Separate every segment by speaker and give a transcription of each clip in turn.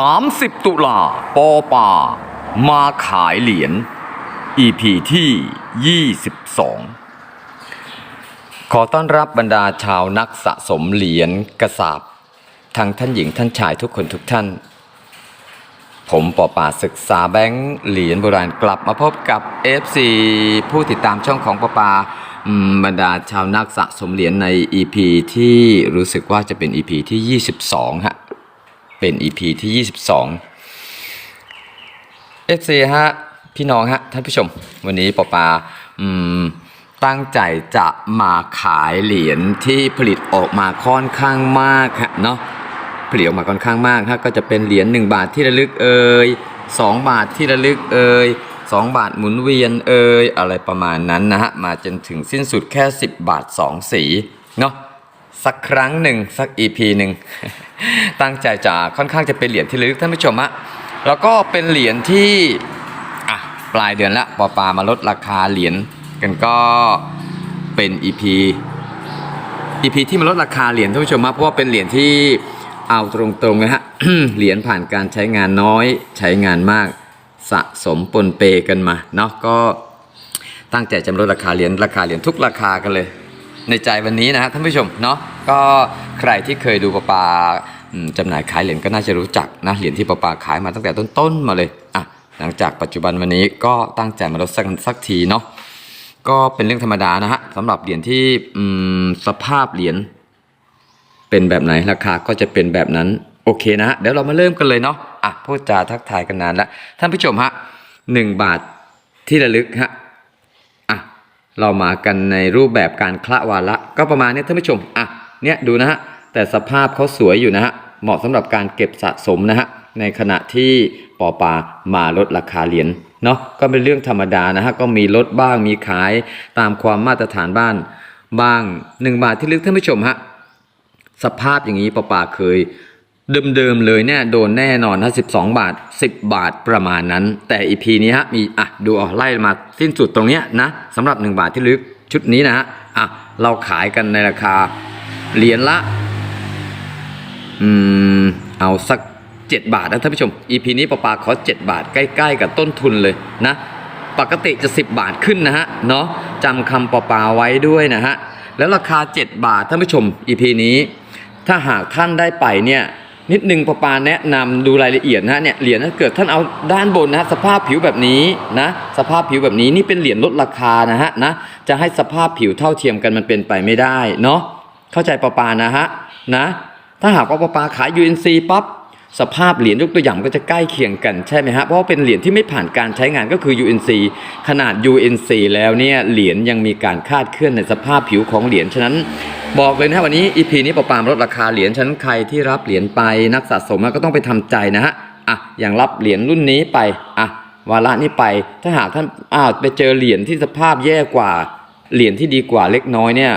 Speaker 1: 30 ตุลาปอปามาขายเหรียญ EP ที่ 22 ขอต้อนรับบรรดาชาวนักสะสมเหรียญกระสาบทั้งท่านหญิงท่านชายทุกคนทุกท่าน ผมปอป่าศึกษาแบงค์เหรียญโบราณกลับมาพบกับ FC ผู้ติดตามช่องของปอปาบรรดาชาวนักสะสมเหรียญใน EP ที่รู้สึกว่าจะเป็น EP ที่ 22 ฮะ เป็น EP ที่ 22 FC ฮะพี่น้องฮะท่านผู้ชม วันนี้ปอปาอตั้งใจจะมาขายเหรียญที่ผลิตออกมาค่อนข้างมากฮะเนาะผลิตออกมาค่อนข้างมากฮะก็จะเป็นเหรียญ1บาทที่ระลึกเอ่ย2 บาทที่ระลึกเอ่ย2 บาทหมุนเวียนเอ่ยอะไรประมาณนั้นนะฮะมาจนถึงสิ้นสุดแค่ 10 บาท 2 สีเนาะ สักครั้งหนึ่งสัก EP หนึ่งตั้งใจจะค่อนข้างจะเป็นเหรียญที่ลึกท่านผู้ชมฮะแล้วก็เป็นเหรียญที่อะปลายเดือนละปอปามาลดราคาเหรียญกันก็เป็น EP EP ที่มาลดราคาเหรียญท่านผู้ชมครับเพราะว่าเป็นเหรียญที่เอาตรงๆนะฮะเหรียญผ่านการใช้งานน้อยใช้งานมากสะสมปนเปกันมาเนาะก็ตั้งใจจะมาลดราคาเหรียญราคาเหรียญทุกราคากันเลย ในใจวันนี้นะฮะท่านผู้ชมเนาะ ก็ใครที่เคยดูประปาจำหน่ายขายเหรียญก็น่าจะรู้จักนะเหรียญที่ประปาขายมาตั้งแต่ต้นๆมาเลยอะหลังจากปัจจุบันวันนี้ก็ตั้งใจมาลดสักสักทีเนาะก็เป็นเรื่องธรรมดานะฮะสำหรับเหรียญที่สภาพเหรียญเป็นแบบไหนราคาก็จะเป็นแบบนั้นโอเคนะเดี๋ยวเรามาเริ่มกันเลยเนาะอะพูดจาทักทายกันนานแล้วท่านผู้ชมฮะหนึ่งบาทที่ระลึกฮะอะเรามากันในรูปแบบการคละวาระก็ประมาณนี้ท่านผู้ชมอะ เนี่ยดูนะฮะแต่สภาพเขาสวยอยู่นะฮะเหมาะสำหรับการเก็บสะสมนะฮะในขณะที่ปอปามาลดราคาเหรียญเนาะก็เป็นเรื่องธรรมดานะฮะก็มีลดบ้างมีขายตามความมาตรฐานบ้านบ้างหนึ่งบาทที่ลึกท่านผู้ชมฮะสภาพอย่างนี้ปอปาเคยเดิมๆเลยเนี่ยโดนแน่นอนนะ12 บาท 10 บาทประมาณนั้น แต่อีพีนี้ฮะมีอะดูเอาไล่มาสิ้นสุดตรงเนี้ยนะสำหรับ 1 บาทที่ลึกชุดนี้นะฮะอะเราขายกันในราคา เหรียญละ อืม เอาสัก 7 บาทนะท่านผู้ชม EP นี้ปอปาขอ 7 บาทใกล้ ๆ กับต้นทุนเลยนะ ปกติจะ 10 บาทขึ้นนะฮะ เนาะจำคำปอปาไว้ด้วยนะฮะ แล้วราคา 7 บาทท่านผู้ชม EP นี้ ถ้าหากท่านได้ไปเนี่ยนิดนึงปอปาแนะนำดูรายละเอียดนะเนี่ยเหรียญถ้าเกิดท่านเอาด้านบนนะสภาพผิวแบบนี้นะสภาพผิวแบบนี้นี่เป็นเหรียญลดราคานะฮะนะจะให้สภาพผิวเท่าเทียมกันมันเป็นไปไม่ได้เนาะ เข้าใจปอปานะฮะนะ ถ้าหากว่าปอปาขาย UNC ปั๊บสภาพเหรียญยกตัวอย่างก็จะใกล้เคียงกันใช่ไหมฮะเพราะว่าเป็นเหรียญที่ไม่ผ่านการใช้งานก็คือ UNC ขนาด UNC แล้วเนี่ยเหรียญยังมีการคาดเคลื่อนในสภาพผิวของเหรียญฉะนั้น บอกเลยนะวันนี้ EP นี้ปอปามลดราคาเหรียญฉะนั้นใครที่รับเหรียญไปนักสะสมก็ต้องไปทำใจนะฮะอะอย่างรับเหรียญรุ่นนี้ไปอะวาระนี้ไป ถ้าหากท่านอ้าวไปเจอเหรียญที่สภาพแย่กว่าเหรียญที่ดีกว่าเล็กน้อยเนี่ย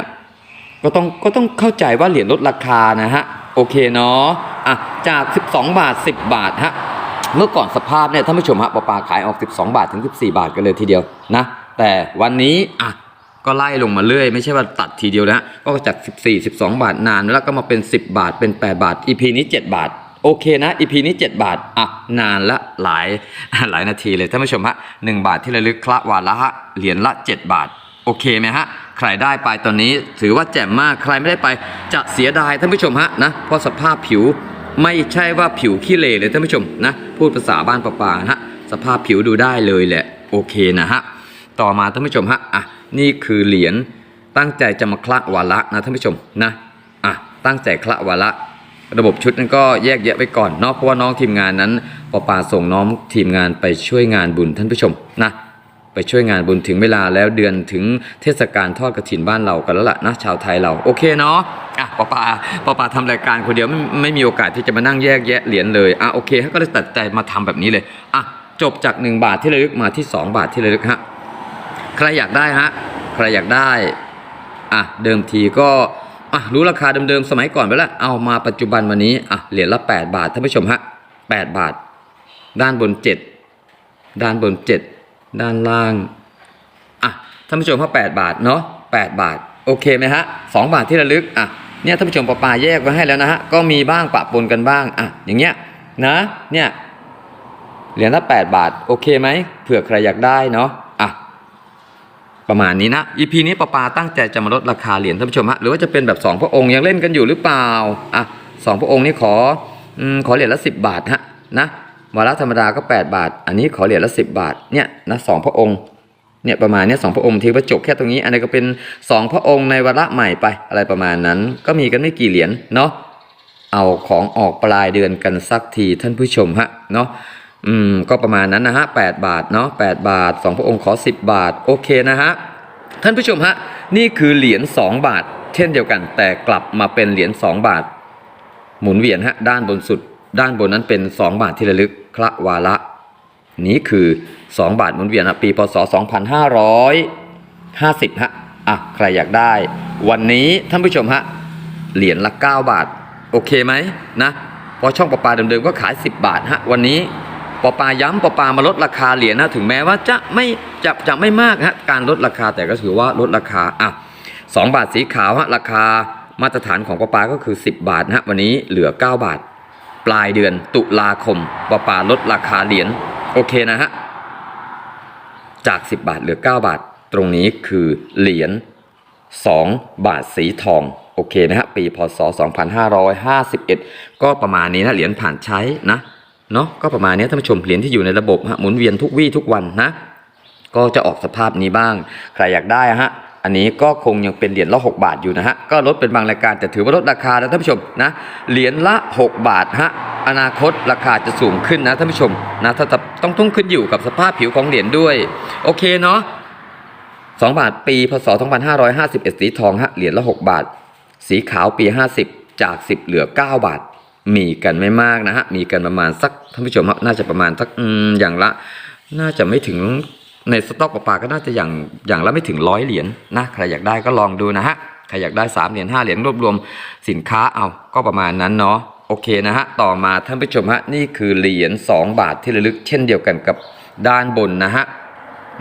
Speaker 1: ก็ต้องก็ต้องเข้าใจว่าเหรียญลดราคานะฮะโอเคเนาะอะจาก 12 บาท 10 บาทฮะเมื่อก่อนสภาพเนี่ยท่านผู้ชมฮะปอปาขายออก 12 บาทถึง 14 บาทกันเลยทีเดียวนะแต่วันนี้อะก็ไล่ลงมาเรื่อย ไม่ใช่ว่าตัดทีเดียวนะก็จาก 14 12 บาทนานแล้วก็มาเป็น 10 บาทเป็น 8 บาท EP นี้ 7 บาทโอเคนะ EP นี้ 7 บาท อะ นานละหลายหลายนาทีเลยท่านผู้ชมฮะ1บาทที่ระลึกคละวาระฮะเหรียญละ 7 บาท โอเคไหมฮะ ใครได้ไปตอนนี้ถือว่าแจ่มมากใครไม่ได้ไปจะเสียดายท่านผู้ชมฮะนะเพราะสภาพผิวไม่ใช่ว่าผิวขี้เหร่เลยท่านผู้ชมนะพูดภาษาบ้านปลาๆฮะสภาพผิวดูได้เลยแหละโอเคนะฮะต่อมาท่านผู้ชมฮะอะนี่คือเหรียญตั้งใจจะมาคละวาระนะท่านผู้ชมนะอะตั้งใจคละวาระระบบชุดนั้นก็แยกแยะไว้ก่อนเนาะเพราะว่าน้องทีมงานนั้นปอปาส่งน้องทีมงานไปช่วยงานบุญท่านผู้ชมนะ ไปช่วยงานบุญถึงเวลาแล้วเดือนถึงเทศกาลทอดกระถินบ้านเรากันแล้วล่ะนะชาวไทยเราโอเคเนาะอะปอปาปอปาทำรายการคนเดียวไม่ไม่มีโอกาสที่จะมานั่งแยกแยะเหรียญเลยอะโอเคก็เลยตัดใจมาทำแบบนี้เลยอะจบจาก 1 บาทที่ระลึกมาที่ 2 บาทที่ระลึกฮะใครอยากได้ฮะใครอยากได้อะเดิมทีก็อะรู้ราคาเดิมๆสมัยก่อนไปแล้วเอามาปัจจุบันวันนี้อะเหรียญละ 8 บาทท่านผู้ชมฮะ8บาท ด้านบน 7 ด้านบน 7 ด้านล่างอะท่านผู้ชมว่า8บาทเนาะ8บาท โอเคไหมฮะ2บาทที่ระลึกอะเนี่ยท่านผู้ชมปอปาแยกไว้ให้แล้วนะฮะก็มีบ้างปะปนกันบ้างอะอย่างเงี้ยนะเนี่ยเหรียญละ8บาทโอเคไหมเผื่อใครอยากได้เนาะอะประมาณนี้นะ EP นี้ปาปาตั้งใจจะมาลดราคาเหรียญท่านผู้ชมฮะหรือว่าจะเป็นแบบสองพระองค์ยังเล่นกันอยู่หรือเปล่าอะสองพระองค์นี้ขออืมขอเหรียญละ10บาทฮะนะ วาระธรรมดาก็ 8 บาท อันนี้ขอเหรียญละ 10 บาท เนี่ยนะสองพระองค์ เนี่ยประมาณเนี้ยสองพระองค์ทีว่าจบแค่ตรงนี้ อันนี้ก็เป็นสองพระองค์ในวาระใหม่ไป อะไรประมาณนั้น ก็มีกันไม่กี่เหรียญเนาะ เอาของออกปลายเดือนกันสักทีท่านผู้ชมฮะ เนาะอืม ก็ประมาณนั้นนะฮะแบาทเนาะแบาทสองพระองค์ขอ 10 บาท โอเคนะฮะ ท่านผู้ชมฮะ นี่คือเหรียญ2บาท เช่นเดียวกัน แต่กลับมาเป็นเหรียญ2บาท หมุนเวียนฮะด้านบนสุด ด้านบนนั้นเป็น 2 บาทที่ระลึกคละวาระ นี้คือ 2 บาทหมุนเวียนนะปีพศ 2550ฮะอะใครอยากได้ วันนี้ท่านผู้ชมฮะเหรียญละ 9 บาท โอเคไหมนะเพราะช่องประปาเดิมๆก็ขาย 10 บาทฮะวันนี้ปปาย้ำปปามาลดราคาเหรียญนะถึงแม้ว่าจะไม่จะจะไม่มากฮะการลดราคาแต่ก็ถือว่าลดราคาอะ2บาทสีขาวฮะราคามาตรฐานของปปาก็คือ 10 บาทฮะวันนี้เหลือ 9 บาท ปลายเดือนตุลาคมปอปาลดราคาเหรียญโอเคนะฮะ จาก 10 บาทเหลือ 9 บาท ตรงนี้คือเหรียญ2 บาทสีทอง โอเคนะฮะ ปีพศ 2551 ก็ประมาณนี้นะ เหรียญผ่านใช้นะเนาะก็ประมาณนี้ท่านผู้ชมเหรียญที่อยู่ในระบบฮะหมุนเวียนทุกวี่ทุกวันนะ ก็จะออกสภาพนี้บ้าง ใครอยากได้ฮะ อันนี้ก็คงยังเป็นเหรียญละ 6 บาทอยู่นะฮะ ก็ลดเป็นบางรายการแต่ถือว่าลดราคานะท่านผู้ชมนะ เหรียญละ 6 บาทฮะ อนาคตราคาจะสูงขึ้นนะท่านผู้ชมนะถ้าจะต้องต้องขึ้นอยู่กับสภาพผิวของเหรียญด้วย โอเคเนาะ2บาทปีพศ 2551 สีทองฮะ เหรียญละ 6 บาท สีขาวปี 50 จาก 10 เหลือ 9 บาท มีกันไม่มากนะฮะ มีกันประมาณสักท่านผู้ชมครับน่าจะประมาณสักอย่างละ น่าจะไม่ถึง ในสต็อกปลาปาก็น่าจะอย่างอย่างละไม่ถึงร้อยเหรียญนะใครอยากได้ก็ลองดูนะฮะใครอยากได้3เหรียญ5เหรียญรวบรวมสินค้าเอาก็ประมาณนั้นเนาะโอเคนะฮะต่อมาท่านผู้ชมฮะนี่คือเหรียญ2 บาทที่ระลึก เช่นเดียวกันกับด้านบนนะฮะ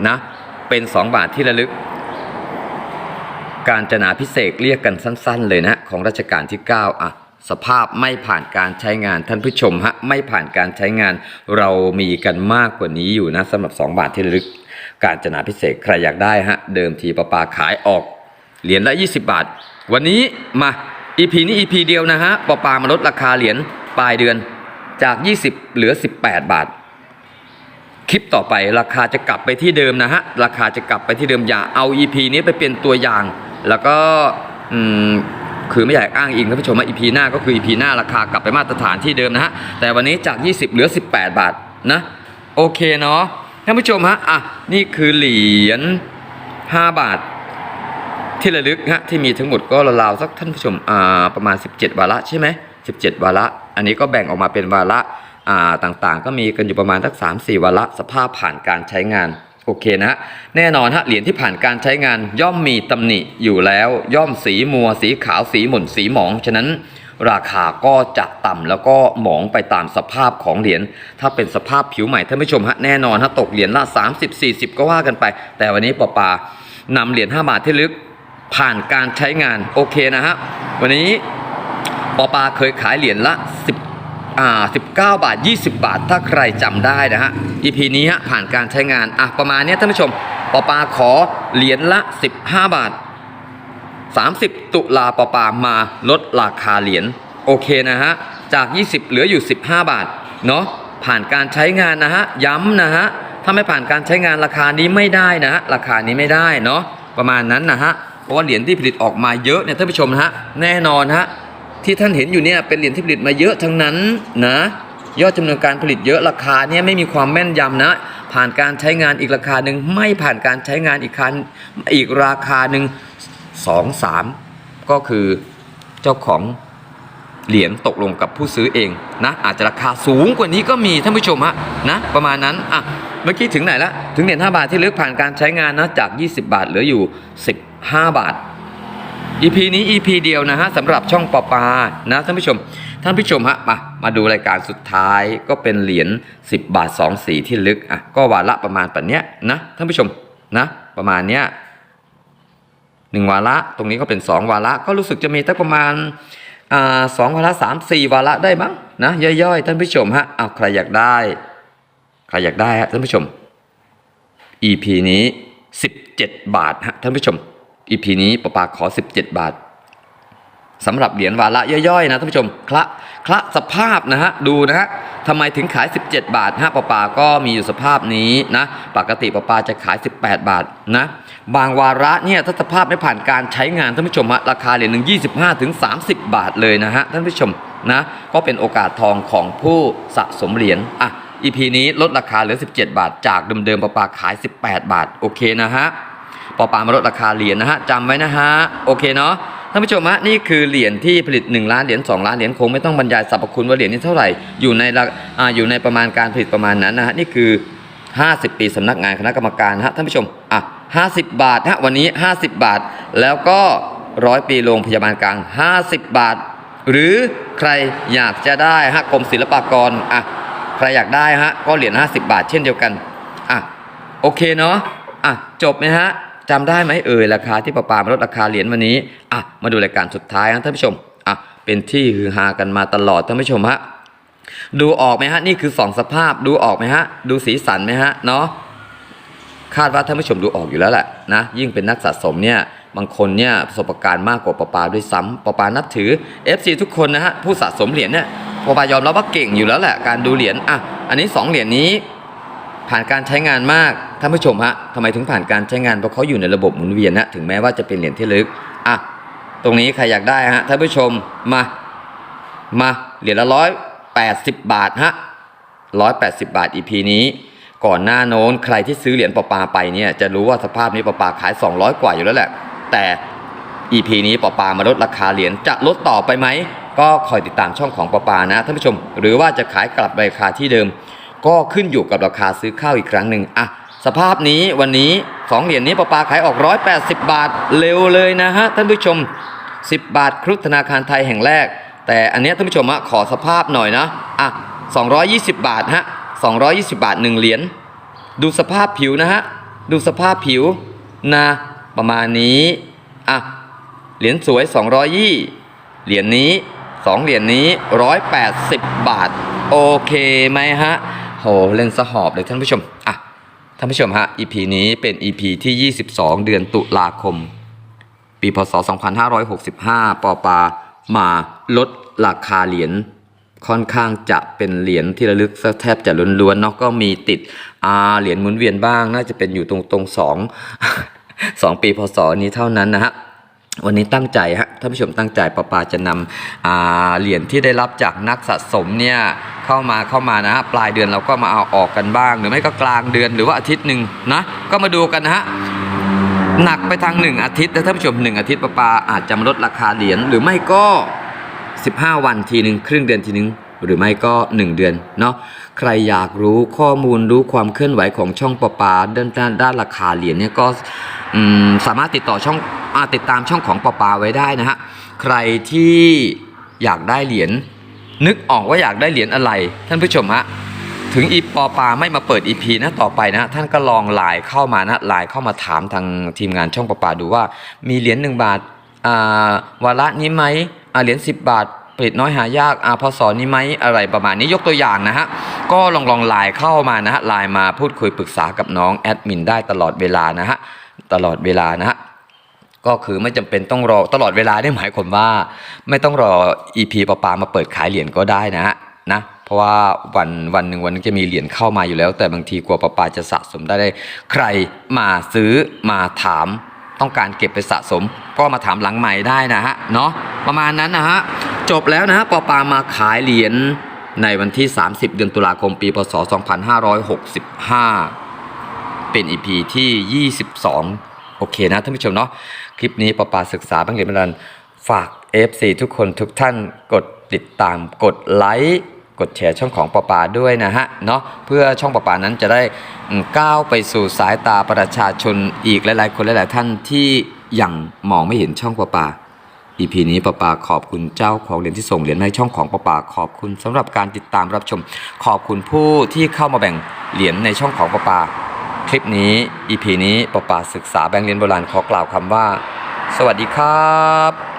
Speaker 1: นะเป็น 2 บาทที่ระลึก การจนาพิเศษเรียกกันสั้น ๆ เลยนะฮะของรัชกาลที่ 9 อะ สภาพไม่ผ่านการใช้งานท่านผู้ชมฮะไม่ผ่านการใช้งานเรามีกันมากกว่านี้อยู่นะสำหรับ 2 บาทที่ระลึก การจนาพิเศษใครอยากได้ฮะเดิมทีประปาขายออกเหรียญละ 20 บาท วันนี้มา EP นี้ EP เดียวนะฮะปอปามาลดราคาเหรียญปลายเดือนจาก 20 เหลือ 18 บาท คลิปต่อไปราคาจะกลับไปที่เดิมนะฮะราคาจะกลับไปที่เดิมอย่าเอา EP นี้ไปเป็นตัวอย่าง แล้วก็คือไม่อยากอ้างอิงท่านผู้ชมว่า EP หน้าก็คือ EP หน้าราคากลับไปมาตรฐานที่เดิมนะฮะแต่วันนี้จาก 20 เหลือ 18 บาทนะโอเคเนาะ ท่านผู้ชมฮะอะนี่คือเหรียญ5บาทที่ระลึกฮะที่มีทั้งหมดก็ราวๆสักท่านผู้ชมอ่าประมาณ 17 วาระใช่ไหม17 วาระ อันนี้ก็แบ่งออกมาเป็นวาระอ่าต่างๆ ก็มีกันอยู่ประมาณสัก3-4 วาระสภาพผ่านการใช้งานโอเคนะฮะแน่นอนฮะเหรียญที่ผ่านการใช้งานย่อมมีตำหนิอยู่แล้ว ย่อมสีมัวสีขาวสีหม่นสีหมองฉะนั้น ราคาก็จะต่ำแล้วก็หมองไปตามสภาพของเหรียญถ้าเป็นสภาพผิวใหม่ท่านผู้ชมฮะแน่นอนฮะตกเหรียญละ 30-40 ก็ว่ากันไป แต่วันนี้ปอปานำเหรียญ5บาทที่ลึกผ่านการใช้งานโอเคนะฮะวันนี้ปอปาเคยขายเหรียญละ 10อ่า19 บาท 20 บาท ถ้าใครจำได้นะฮะ EP นี้ฮะผ่านการใช้งาน อะ ประมาณเนี้ยท่านผู้ชมปอปาขอเหรียญละ 15 บาท 30 ตุลาปปามาลดราคาเหรียญโอเคนะฮะ จาก 20 เหลืออยู่ 15 บาท เนาะผ่านการใช้งานนะฮะ ย้ำนะฮะ ถ้าไม่ผ่านการใช้งานราคานี้ไม่ได้นะฮะ ราคานี้ไม่ได้เนาะ ประมาณนั้นนะฮะ เพราะว่าเหรียญที่ผลิตออกมาเยอะเนี่ยท่านผู้ชมนะฮะ แน่นอนฮะ ที่ท่านเห็นอยู่เนี่ยเป็นเหรียญที่ผลิตมาเยอะทั้งนั้นนะ ยอดจำนวนการผลิตเยอะราคาเนี่ยไม่มีความแม่นยำนะ ผ่านการใช้งานอีกราคาหนึ่งไม่ผ่านการใช้งานอีกคันอีกราคาหนึ่ง สองสามก็คือเจ้าของเหรียญตกลงกับผู้ซื้อเองนะอาจจะราคาสูงกว่านี้ก็มีท่านผู้ชมฮะนะประมาณนั้นอะเมื่อกี้ถึงไหนละถึงเหรียญ5บาทที่ลึกผ่านการใช้งานนะจาก 20 บาทเหลืออยู่ 15 บาท EP นี้ EP เดียวนะฮะสำหรับช่องปอปานะท่านผู้ชม ท่านผู้ชมฮะมามาดูรายการสุดท้ายก็เป็นเหรียญ10 บาท 2 สีที่ลึกอะก็วาระประมาณแบบเนี้ยนะท่านผู้ชมนะประมาณเนี้ย หนึ่งวาระ ตรงนี้ก็เป็น 2 วาระ ก็รู้สึกจะมีตั้งประมาณสองวาระสามสี่วาระได้มั้งนะย่อยๆท่านผู้ชมฮะเอาใครอยากได้ ใครอยากได้ฮะท่านผู้ชม EP นี้ 17 บาทฮะท่านผู้ชม EP นี้ปะปาขอ 17 บาท สำหรับเหรียญวาระย่อยๆนะท่านผู้ชมคละคละสภาพนะฮะดูนะฮะทำไมถึงขาย 17 บาทฮะปะปาก็มีอยู่สภาพนี้นะปกติปะปาจะขาย 18 บาทนะบางวาระเนี่ยถ้าสภาพไม่ผ่านการใช้งานท่านผู้ชมฮะราคาเหรียญหนึ่ง25ถึง30 บาทเลยนะฮะท่านผู้ชมนะก็เป็นโอกาสทองของผู้สะสมเหรียญอะ EP นี้ลดราคาเหลือ 17 บาท จากเดิมๆปะปาขาย 18 บาท โอเคนะฮะ ปะปามาลดราคาเหรียญนะฮะจำไว้นะฮะโอเคเนาะท่านผู้ชมฮะนี่คือเหรียญที่ผลิต 1 ล้านเหรียญ2ล้านเหรียญคงไม่ต้องบรรยายสรรพคุณว่าเหรียญนี้เท่าไหร่อยู่ในราอ่าอยู่ในประมาณการผลิตประมาณนั้นนะฮะนี่คือ 50 ปีสำนักงานคณะกรรมการฮะท่านผู้ชมอะ50 บาทฮะวันนี้ 50 บาท แล้วก็ร้อยปีโรงพยาบาลกลาง 50 บาท หรือใครอยากจะได้ฮะกรมศิลปากรอะใครอยากได้ฮะก็เหรียญ50 บาท เช่นเดียวกันอะโอเคเนาะอะจบไหมฮะ จำได้ไหมเอ่ยราคาที่ประปามาลดราคาเหรียญวันนี้อะมาดูรายการสุดท้ายนะท่านผู้ชมอะเป็นที่ฮือฮากันมาตลอดท่านผู้ชมฮะดูออกไหมฮะนี่คือสองสภาพดูออกไหมฮะดูสีสันไหมฮะเนาะคาดว่าท่านผู้ชมดูออกอยู่แล้วแหละนะยิ่งเป็นนักสะสมเนี่ยบางคนเนี่ยประสบการณ์มากกว่าปปาด้วยซ้ำปปานับถือ FC ทุกคนนะฮะผู้สะสมเหรียญเนี่ยปปายอมรับว่าเก่งอยู่แล้วแหละการดูเหรียญอะอันนี้ 2 เหรียญนี้ ผ่านการใช้งานมากท่านผู้ชมฮะทำไมถึงผ่านการใช้งานเพราะเขาอยู่ในระบบหมุนเวียนนะถึงแม้ว่าจะเป็นเหรียญที่ลึกอะตรงนี้ใครอยากได้ฮะท่านผู้ชมมามาเหรียญละร้อยแปดสิบบาทฮะร้อยแปดสิบบาท EP นี้ก่อนหน้าโน้นใครที่ซื้อเหรียญปอปาไปเนี่ยจะรู้ว่าสภาพนี้ปอปาขาย 200 กว่าอยู่แล้วแหละ แต่ EP นี้ปอปามาลดราคาเหรียญจะลดต่อไปไหม ก็คอยติดตามช่องของปอปานะท่านผู้ชม หรือว่าจะขายกลับราคาที่เดิม ก็ขึ้นอยู่กับราคาซื้อข้าวอีกครั้งหนึ่งอะสภาพนี้วันนี้ 2 เหรียญนี้ปอปาขายออก 180 บาทเร็วเลยนะฮะท่านผู้ชม 10 บาทครุฑธนาคารไทยแห่งแรก แต่อันนี้ท่านผู้ชมอะขอสภาพหน่อยนะอะ220 บาทฮะ220 บาท 1 เหรียญดูสภาพผิวนะฮะดูสภาพผิวนะประมาณนี้อะเหรียญสวย220เหรียญนี้ 2 เหรียญนี้ 180 บาท โอเคไหมฮะ โหเล่นสะหอบเลยท่านผู้ชมอะท่านผู้ชมฮะ EP นี้เป็น EP ที่ 22 เดือนตุลาคม ปีพศ 2565 ปอปามาลดราคาเหรียญค่อนข้างจะเป็นเหรียญที่ระลึกแทบจะล้วนๆเนาะก็มีติดอาเหรียญหมุนเวียนบ้าง น่าจะเป็นอยู่ตรงตรงสองสองปีพศนี้เท่านั้นนะฮะวันนี้ตั้งใจฮะท่านผู้ชมตั้งใจปอปาจะนำเหรียญที่ได้รับจากนักสะสมเนี่ย เข้ามาเข้ามานะฮะปลายเดือนเราก็มาเอาออกกันบ้าง หรือไม่ก็กลางเดือนหรือว่าอาทิตย์หนึ่งนะก็มาดูกันนะฮะหนักไปทางหนึ่งอาทิตย์นะท่านผู้ชมหนึ่งอาทิตย์ปลาปาอาจจะมาลดราคาเหรียญหรือไม่ก็ 15 วันทีหนึ่งครึ่งเดือนทีหนึ่งหรือไม่ก็ 1 เดือนเนาะใครอยากรู้ข้อมูลรู้ความเคลื่อนไหวของช่องปลาปาด้านด้านด้านราคาเหรียญเนี่ยก็สามารถติดต่อช่องอาติดตามช่องของปลาปาไว้ได้นะฮะใครที่อยากได้เหรียญ นึกออกว่าอยากได้เหรียญอะไร ท่านผู้ชมฮะถึงอีปอปาไม่มาเปิดอีพีนะต่อไปนะ ท่านก็ลองไลน์เข้ามานะไลน์เข้ามาถามทางทีมงานช่องปอปาดูว่า มีเหรียญหนึ่งบาทอ่าวาระนี้ไหมเหรียญสิบบาทผลิตน้อยหายากอ่าพศนี้ไหมอะไรประมาณนี้ยกตัวอย่างนะฮะ ก็ลองลองไลน์เข้ามานะฮะไลน์มาพูดคุยปรึกษากับน้องแอดมินได้ตลอดเวลานะฮะ ตลอดเวลานะฮะ ก็คือไม่จำเป็นต้องรอตลอดเวลาได้หมายความว่า ไม่ต้องรอ EP ปอปามาเปิดขายเหรียญก็ได้นะฮะนะเพราะว่าวันวันหนึ่งวันนึงจะมีเหรียญเข้ามาอยู่แล้ว แต่บางทีกลัวปปาจะสะสมได้ใครมาซื้อมาถามต้องการเก็บไปสะสม ก็มาถามหลังใหม่ได้นะฮะเนาะประมาณนั้นนะฮะจบแล้วนะฮะปปามาขายเหรียญในวันที่ 30 เดือนตุลาคมปีพศ 2565 เป็น EP ที่ 22 โอเคนะท่านผู้ชมเนาะ คลิปนี้ปอปาศึกษาบ้างเรียนบันดาลฝาก FC ทุกคนทุกท่านกดติดตามกดไลค์กดแชร์ช่องของปอปาด้วยนะฮะเนาะเพื่อช่องปอปานั้นจะได้ก้าวไปสู่สายตาประชาชนอีกหลายๆ คนหลายๆท่านที่ยังมองไม่เห็นช่องปอปา EP นี้ปะปาขอบคุณเจ้าของเหรียญที่ส่งเหรียญในช่องของปะปาขอบคุณสำหรับการติดตามรับชม ขอบคุณผู้ที่เข้ามาแบ่งเหรียญในช่องของปะปา คลิปนี้ EP นี้ปะปาศึกษาแบงค์เรียนโบราณขอกล่าวคำว่า สวัสดีครับ